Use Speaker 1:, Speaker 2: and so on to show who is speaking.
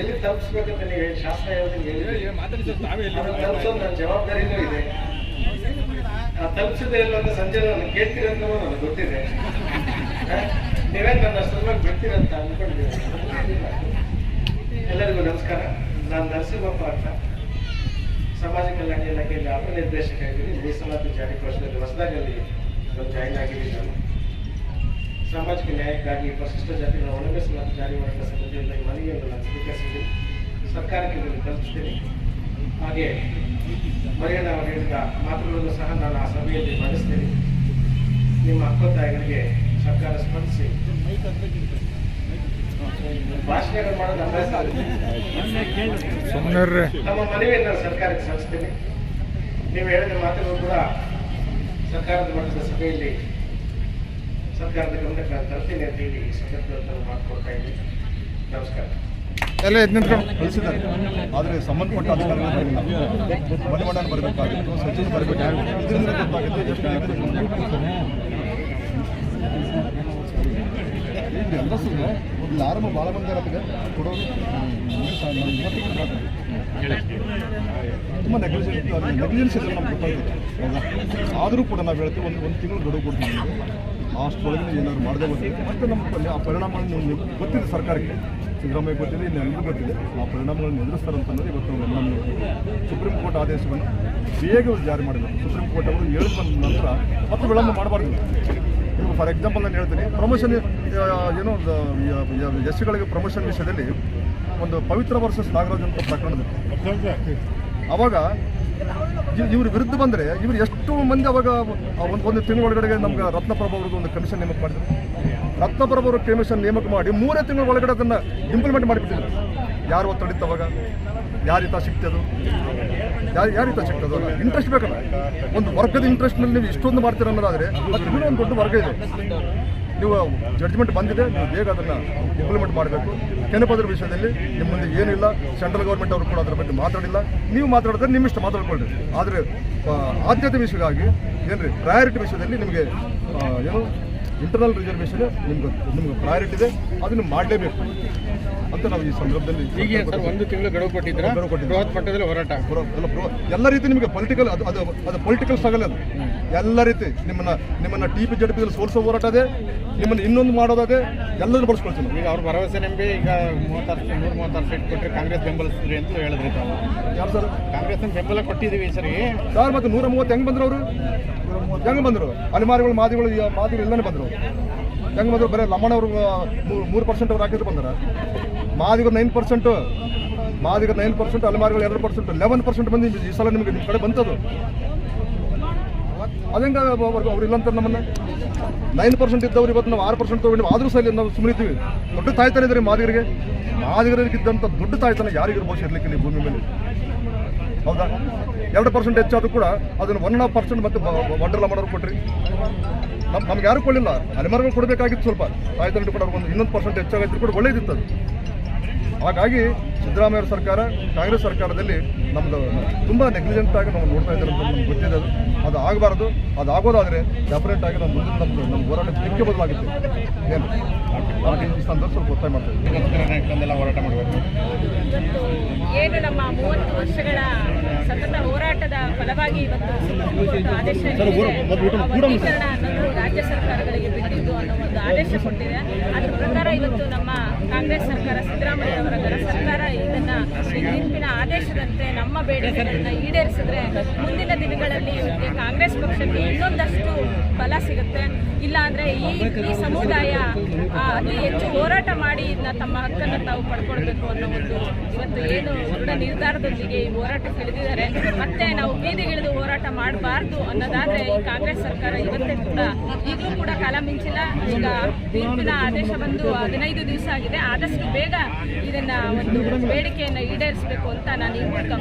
Speaker 1: ಎಲ್ಲಿ ತಲುಪಿಸ್ಬೇಕಂತ ನೀವು ಹೇಳಿ ಅದನ್ನ ತಲುಪಿಸೋದು ನನ್ನ ಜವಾಬ್ದಾರಿನೂ ಇದೆ. ತಲುಪಿಸೋದೇ ಇಲ್ಲ ಅಂತ ಸಂಜೆ ನಾನು ಕೇಳ್ತೀರ ಅಂತ ನನಗೆ ಗೊತ್ತಿದೆ. ನೀವೇನು ನೀವೇ ನನ್ನ ಅಷ್ಟರ ಬಿಡ್ತೀರಂತ ಅನ್ಕೊಂಡಿದ್ದೀನಿ ಎಲ್ಲರಿಗೂ ನಮಸ್ಕಾರ. ನಾನು ನರಸಿಂಹಪ್ಪ ಅಂತ. ಸಮಾಜ ಕಲ್ಯಾಣ ಇಲಾಖೆಯಲ್ಲಿ ಅಪನಿರ್ದೇಶಕ ನಿರ್ದೇಶಕ ಇದ್ದೀನಿ ಮೀಸಲಾತಿ ಜಾರಿ ಕೋಶದಲ್ಲಿ ಹೊಸದಾಗಲ್ಲಿ ಜಾಯಿನ್ ಆಗಿದ್ದೀನಿ ನಾನು. ಸಾಮಾಜಿಕ ನ್ಯಾಯಕ್ಕಾಗಿ ಪರಿಶಿಷ್ಟ ಜಾತಿಗಳ ಒಣಗಿಸಲು ಮೀಸಲಾತಿ ಜಾರಿ ಮಾಡಿದ ಸಮಿತಿಯಿಂದ ಈ ಮನವಿಯನ್ನು ನಾನು ಸರ್ಕಾರಕ್ಕೆ ಇದನ್ನು ಕಲ್ಪಿಸ್ತೇನೆ ಹಾಗೆ ಮರಿಯಣ್ಣ ಅವರು ಹೇಳಿದ ಮಾತುಗಳನ್ನು ಸಹ ನಾನು ಆ ಸಭೆಯಲ್ಲಿ ಮಂಡಿಸ್ತೀನಿ ನಿಮ್ಮ ಹಕ್ಕೊತ್ತಾಯಗಳಿಗೆ ಸರ್ಕಾರ ಸ್ಪಂದಿಸಿ. ಭಾಷಣಗಳು ಮಾಡೋದು ಅಭ್ಯಾಸ. ನಮ್ಮ ಮನವಿಯನ್ನು ನಾನು ಸರ್ಕಾರಕ್ಕೆ ಸಲ್ಲಿಸ್ತೀನಿ ನೀವು ಹೇಳಿದ ಮಾತುಗಳು ಕೂಡ ಸರ್ಕಾರದ ಮಟ್ಟದ ಸಭೆಯಲ್ಲಿ ಸರ್ಕಾರದ ಗಮನಕ್ಕೆ ನಾನು ತರ್ತೀನಿ ಅಂತ ಹೇಳಿ ಈ ಸಂದರ್ಭದಲ್ಲಿ ನಾನು ಮಾತುಕೊಡ್ತಾ ಇದ್ದೀನಿ. ನಮಸ್ಕಾರ.
Speaker 2: ಎಲ್ಲ ಕಳಿಸಿದ್ದಾರೆ. ಆದರೆ ಸಂಬಂಧಪಟ್ಟ ಅಧಿಕಾರಿಗಳು ಬರಲಿಲ್ಲ. ಬರಬೇಕಾಗಿತ್ತು ಸಚಿವರು ಬರಬೇಕಾಗಿತ್ತು. ಇದರಿಂದ ಗೊತ್ತಾಗುತ್ತೆ ಎಷ್ಟು ಆರಂಭ ಭಾಳ ಮಂದಿ ಅದಕ್ಕೆ ಕೊಡೋದು ತುಂಬ ನೆಗ್ಲಿಜೆನ್ಸ್ ನೆಗ್ಲಿಜೆನ್ಸ್ ಇದೆ ನಮ್ಗೆ ಗೊತ್ತಾಗುತ್ತೆ ಆದರೂ ಕೂಡ ನಾವು ಹೇಳ್ತೀವಿ ಒಂದು ಒಂದು ತಿಂಗಳು ಗಡುವು ಕೊಡ್ತೀವಿ ಅಷ್ಟರೊಳಗೆ ಸ್ಥಳದಲ್ಲಿ ಏನಾದ್ರು ಮಾಡದೆ ಗೊತ್ತಿದೆ ಮತ್ತು ನಮ್ಮ ಆ ಪರಿಣಾಮಗಳನ್ನು ಗೊತ್ತಿದೆ ಸರ್ಕಾರಕ್ಕೆ. ಸಿದ್ದರಾಮಯ್ಯ ಗೊತ್ತಿದೆ ಇನ್ನೆಲ್ಲರಿಗೂ ಗೊತ್ತಿದೆ. ಆ ಪರಿಣಾಮಗಳನ್ನು ಎದುರಿಸ್ತಾರೆ ಅಂತ ಅನ್ನೋದು ಇವತ್ತು ನಮ್ಮ. ಸುಪ್ರೀಂ ಕೋರ್ಟ್ ಆದೇಶವನ್ನು ಬೇಗ ಜಾರಿ ಮಾಡಬೇಕು ಸುಪ್ರೀಂ ಕೋರ್ಟ್ ಅವರು ಹೇಳಿದ ಬಂದ ನಂತರ ಮತ್ತು ವಿಳಂಬ ಮಾಡಬಾರ್ದು. ಈಗ ಫಾರ್ ಎಕ್ಸಾಂಪಲ್ ನಾನು ಹೇಳ್ತೀನಿ ಪ್ರಮೋಷನ್ ಏನೋ ಎಸ್ ಸಿಗಳಿಗೆ ಪ್ರಮೋಷನ್ ವಿಷಯದಲ್ಲಿ ಒಂದು ಪವಿತ್ರ ವರ್ಸಸ್ ನಾಗರಾಜ್ ಅಂತ ಪ್ರಕರಣದ ಅವಾಗ ಇವ್ರ ವಿರುದ್ಧ ಬಂದರೆ ಇವ್ರು ಎಷ್ಟು ಮಂದಿ ಅವಾಗ ಒಂದು ಒಂದು ತಿಂಗಳ ಒಳಗಡೆ ನಮ್ಗೆ ರತ್ನಪ್ರಭ ಅವ್ರದ್ದು ಒಂದು ಕಮಿಷನ್ ನೇಮಕ ಮಾಡಿದ್ರು. ರತ್ನಪ್ರಭ ಅವರು ಕಮಿಷನ್ ನೇಮಕ ಮಾಡಿ ಮೂರೇ ತಿಂಗಳ ಒಳಗಡೆ ಅದನ್ನು ಇಂಪ್ಲಿಮೆಂಟ್ ಮಾಡಿಬಿಟ್ಟಿದ್ರು. ಯಾರು ಒತ್ತಡಿತ್ತು ಅವಾಗ? ಯಾರಿತ ಸಿಕ್ತದು? ಯಾರು ಯಾರಿತ ಅದು ಇಂಟ್ರೆಸ್ಟ್ ಬೇಕಲ್ಲ. ಒಂದು ವರ್ಗದ ಇಂಟ್ರೆಸ್ಟ್ನಲ್ಲಿ ನೀವು ಇಷ್ಟೊಂದು ಮಾಡ್ತೀರ ಅನ್ನೋದಾದ್ರೆ ಇನ್ನೂ ಒಂದು ದೊಡ್ಡ ವರ್ಗ ಇದೆ. ನೀವು ಜಡ್ಜ್ಮೆಂಟ್ ಬಂದಿದೆ, ನೀವು ಬೇಗ ಅದನ್ನು ಇಂಪ್ಲಿಮೆಂಟ್ ಮಾಡಬೇಕು. ಕೆನಪದ್ರ ವಿಷಯದಲ್ಲಿ ನಿಮ್ಮ ಮುಂದೆ ಏನಿಲ್ಲ ಸೆಂಟ್ರಲ್ ಗೌರ್ಮೆಂಟ್ ಅವರು ಕೂಡ ಅದರ ಬಗ್ಗೆ ಮಾತಾಡಿಲ್ಲ. ನೀವು ಮಾತಾಡಿದ್ರೆ ನಿಮ್ಮಿಷ್ಟ ಮಾತಾಡ್ಕೊಳ್ರಿ ಆದರೆ ಆದ್ಯತೆ ವಿಷಯವಾಗಿ, ಏನ್ರಿ ಪ್ರಯಾರಿಟಿ ವಿಷಯದಲ್ಲಿ ನಿಮಗೆ ಏನು ಇಂಟರ್ನಲ್ ರಿಸರ್ವೇಷನ್ ನಿಮ್ಗೆ ನಿಮ್ಗೆ ಪ್ರಯಾರಿಟಿ ಇದೆ ಅದನ್ನು ಮಾಡಲೇಬೇಕು. ಅಂತ ನಾವು ಈ ಸಂದರ್ಭದಲ್ಲಿ
Speaker 3: ಈಗ ಸರ್ ಒಂದು ತಿಂಗಳು ಗಡುವು ಕೊಟ್ಟಿದ್ರು. ಬೃಹತ್ ಮಟ್ಟದಲ್ಲಿ ಹೋರಾಟ?
Speaker 2: ಬರೋ- ಎಲ್ಲ ಬರೋ- ಎಲ್ಲ ರೀತಿ ನಿಮಗೆ ಪೊಲಿಟಿಕಲ್ ಅದು ಅದು ಅದು ಪೊಲಿಟಿಕಲ್ ಸ್ಟ್ರಗಲ್ ಅದು. ಎಲ್ಲ ರೀತಿ ನಿಮ್ಮನ್ನ ನಿಮ್ಮನ್ನ ಟಿ ಪಿ ಜಡ್ ಪಿದಲ್ಲಿ ಸೋಲಿಸೋ ಹೋರಾಟ ಅದೇ ನಿಮ್ಮನ್ನ ಇನ್ನೊಂದು ಮಾಡೋದಾದೆ ಎಲ್ಲರೂ ಬಳಸ್ಕೊಳ್ತೀನಿ
Speaker 3: ಈಗ ಅವ್ರ ಭರವಸೆ ನಿಮಗೆ ಈಗ ಮೂವತ್ತಾರು ನೂರ ಮೂವತ್ತಾರು ಸೀಟ್ ಕೊಟ್ಟರೆ ಕಾಂಗ್ರೆಸ್ ಬೆಂಬಲಿಸಿದ್ರಿ ಅಂತ ಹೇಳಿದ್ರಿ ತಾವು.
Speaker 2: ಯಾರು ಸರ್?
Speaker 3: ಕಾಂಗ್ರೆಸ್ ಬೆಂಬಲ ಕೊಟ್ಟಿದ್ದೀವಿ ಸರಿ
Speaker 2: ಸರ್ ಮತ್ತೆ ನೂರ ಮೂವತ್ತು ಹೆಂಗೆ ಬಂದರು ಅವರು? ಹೆಂಗೆ ಬಂದರು? ಅಲೆಮಾರಿಗಳು ಮಾದಿಗಳು ಮಾದಿಗಳು ಎಲ್ಲನೇ ಬಂದರು. ಹೆಂಗೆ ಬಂದರು ಬರೀ ಲಮ್ಮಣ್ಣವರು ಮೂರು ಪರ್ಸೆಂಟ್ ಅವ್ರು ಹಾಕಿದ್ರು ಬಂದಾರ. ಮಾದಿಗರು ನೈನ್ ಪರ್ಸೆಂಟ್ ಮಾದಿಗರು ನೈನ್ ಪರ್ಸೆಂಟ್ ಅಲೆಮಾರಿಗಳು ಎರಡು ಪರ್ಸೆಂಟ್ ಲೆವೆನ್ ಪರ್ಸೆಂಟ್ ಬಂದು ಈ ಸಲ ನಿಮಗೆ ನಿಮ್ಮ ಕಡೆ ಬಂತದು. ಅದಂಗ ಅವ್ರು ಇಲ್ಲಂತ ನಮ್ಮನ್ನ? ನೈನ್ ಪರ್ಸೆಂಟ್ ಇದ್ದವ್ರು ಇವತ್ತು ನಾವು ಆರು ಪರ್ಸೆಂಟ್ ತೊಗೊಂಡು ಆದರೂ ಸಲ ನಾವು ಸುಮ್ಮನಿದ್ದೀವಿ ದೊಡ್ಡ ತಾಯ್ತಾನೆ ಇದ್ದಾರೆ ಮಾದಿಗರಿಗೆ. ಮಾದಿಗರಿಗಿದ್ದಂಥ ದೊಡ್ಡ ತಾಯ್ತಾನೆ ಯಾರಿಗಿರ್ಬೋದು ಇರಲಿಕ್ಕೆ ನೀವು ಭೂಮಿ ಮೇಲೆ. ಹೌದಾ? ಎರಡು ಪರ್ಸೆಂಟ್ ಹೆಚ್ಚಾದರೂ ಕೂಡ ಅದನ್ನು ಒನ್ ಆಫ್ ಪರ್ಸೆಂಟ್ ಮತ್ತೆ ವಂಡರ್ಲಾ ಮಾಡೋರು ಕೊಟ್ರಿ. ನಮ್ ನಮ್ಗೆ ಯಾರು ಕೊಡಲಿಲ್ಲ. ಅಲೆಮಾರ್ಗಳು ಕೊಡಬೇಕಾಗಿತ್ತು ಸ್ವಲ್ಪ. ತಾಯ್ತಂಡು ಕೂಡ ಒಂದು ಇನ್ನೊಂದು ಪರ್ಸೆಂಟ್ ಹೆಚ್ಚಾಗಿದ್ರು ಕೂಡ ಒಳ್ಳೇದಿತ್ತು ಅದು. ಹಾಗಾಗಿ ಸಿದ್ದರಾಮಯ್ಯ ಸರ್ಕಾರ, ಕಾಂಗ್ರೆಸ್ ಸರ್ಕಾರದಲ್ಲಿ ನಮ್ಮದು ತುಂಬ ನೆಗ್ಲಿಜೆಂಟ್ ಆಗಿ ನಾವು ನೋಡ್ತಾ ಇದ್ದಾರೆ ಅಂತ ನಮ್ಗೆ ಗೊತ್ತಿದೆ ಅದು. ಅದು ಆಗಬಾರ್ದು. ಅದು ಆಗೋದಾದರೆ ಡೆಫಿನೆಟ್ ಆಗಿ ನಮ್ಮ ಮುಂದಿನ ನಮ್ಮದು ನಮ್ಮ ಹೋರಾಟ ದಿಕ್ಕೆ ಬದಲಾಗುತ್ತೆ. ಏನು? ಸ್ವಲ್ಪ ಒತ್ತಾಯ ಮಾಡ್ತಾ
Speaker 3: ಹೋರಾಟ ಮಾಡಬೇಕು
Speaker 4: ನಮ್ಮ ಮೂವತ್ತು ವರ್ಷಗಳ ಸತತ ಹೋರಾಟದ ಫಲವಾಗಿ ಇವತ್ತು ಸುಪ್ರೀಂ ಕೋರ್ಟ್ ಆದೇಶ ವರ್ಗೀಕರಣ ಅನ್ನೋದು ರಾಜ್ಯ ಸರ್ಕಾರಗಳಿಗೆ ಬಿಟ್ಟಿದ್ದು ಅನ್ನೋ ಒಂದು ಆದೇಶ ಕೊಟ್ಟಿದೆ. ಅದರ ಪ್ರಕಾರ ಇವತ್ತು ನಮ್ಮ ಕಾಂಗ್ರೆಸ್ ಸರ್ಕಾರ ಸಿದ್ದರಾಮಯ್ಯ ಅವರ ಸರ್ಕಾರ ಇದನ್ನ ಈ ತೀರ್ಪಿನ ಆದೇಶದಂತೆ ನಮ್ಮ ಬೇಡಿಕೆಗಳನ್ನ ಈಡೇರಿಸಿದ್ರೆ ಮುಂದಿನ ಇವಕ್ಕೆ ಕಾಂಗ್ರೆಸ್ ಪಕ್ಷಕ್ಕೆ ಇನ್ನೊಂದಷ್ಟು ಬಲ ಸಿಗುತ್ತೆ. ಇಲ್ಲ ಅಂದ್ರೆ ಈ ಈ ಸಮುದಾಯ ಅತಿ ಹೆಚ್ಚು ಹೋರಾಟ ಮಾಡಿ ಇದನ್ನ ತಮ್ಮ ಹಕ್ಕನ್ನು ತಾವು ಪಡ್ಕೊಳ್ಬೇಕು ಅನ್ನೋ ಒಂದು ಇವತ್ತು ಏನು ದೃಢ ನಿರ್ಧಾರದೊಂದಿಗೆ ಈ ಹೋರಾಟಕ್ಕೆ ಇಳಿದಿದ್ದಾರೆ ಮತ್ತೆ ನಾವು ಬೀದಿಗಿಳಿದು ಹೋರಾಟ ಮಾಡಬಾರ್ದು ಅನ್ನೋದಾದ್ರೆ ಈ ಕಾಂಗ್ರೆಸ್ ಸರ್ಕಾರ ಇವತ್ತೇ ಕೂಡ ಈಗಲೂ ಕೂಡ ಕಾಲ ಮಿಂಚಿಲ್ಲ. ಈಗ ತೀರ್ಪಿನ ಆದೇಶ ಬಂದು ಹದಿನೈದು ದಿವಸ ಆಗಿದೆ. ಆದಷ್ಟು ಬೇಗ ಇದನ್ನ ಒಂದು ಬೇಡಿಕೆಯನ್ನು ಈಡೇರಿಸಬೇಕು ಅಂತ ನಾನು ಈ ಮೂಲಕ